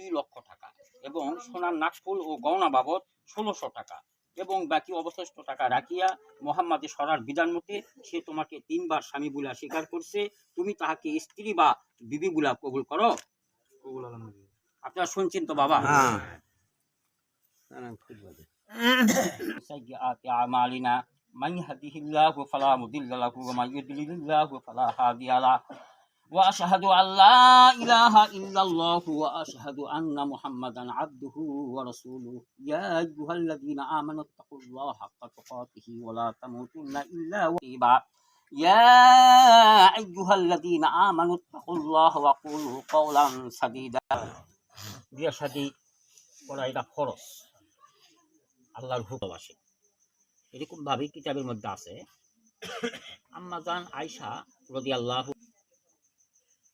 দুই লক্ষ টাকা এবং সোনার নাকফুল ও গহনা বাবদ ষোলোশো টাকা এবং বাকি অবশিষ্ট টাকা রাখিয়া মোহাম্মদের সরার বিধান মতে সে তোমাকে তিনবার স্বামী বলিয়া স্বীকার করছে তুমি তাহাকে স্ত্রী বা বিবি বলিয়া কবুল করো আপনারা শুনছেন তো বাবা হ্যাঁ سيئات أعمالنا من يهده الله فلا مضل له ومن يضلل الله فلا هادي له وأشهد أن لا إله إلا الله وأشهد أن محمدا عبده ورسوله يا أيها الذين آمنوا اتقوا الله حق تقاته ولا تموتن إلا وطيبا يا أيها الذين آمنوا اتقوا الله وقولوا قولا سديدا বিয়ে শাদী করা এটা খরচ আল্লাহর হুকুম আছে এরকম ভাবে কিতাবের মধ্যে আছে আম্মা জান আয়সা রদি আল্লাহ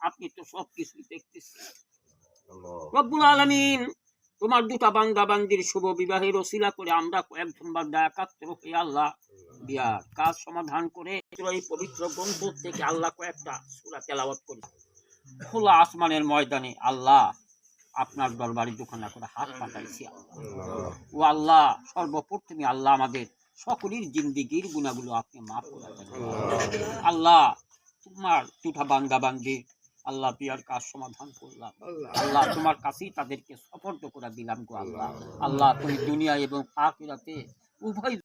আপনি তো তোমার দুটা বান্দা বান্দির শুভ বিবাহের অশিলা করে আমরা কয়েকজন বা একাত্র হয়ে আল্লাহ বিয়ার কাজ সমাধান করে এই পবিত্র গ্রন্থ থেকে আল্লাহ কয়েকটা সুরা তেলাওয়াত করি। খোলা আসমানের ময়দানে আল্লাহ আপনার দরবারে দোকান করে হাত পাঠাইছি ও আল্লাহ সর্বপ্রথমে আল্লাহ আমাদের সকলের জিন্দিগির গুণাগুলো আপনি মাফ করে আল্লাহ। তোমার দুটা বান্দা বান্দি আল্লাহ পিয়ার কাজ সমাধান করলাম। আল্লাহ। তোমার কাছেই তাদেরকে সফর্দ করে দিলাম গো আল্লাহ। আল্লাহ তুমি দুনিয়া এবং আখিরাতে উভয়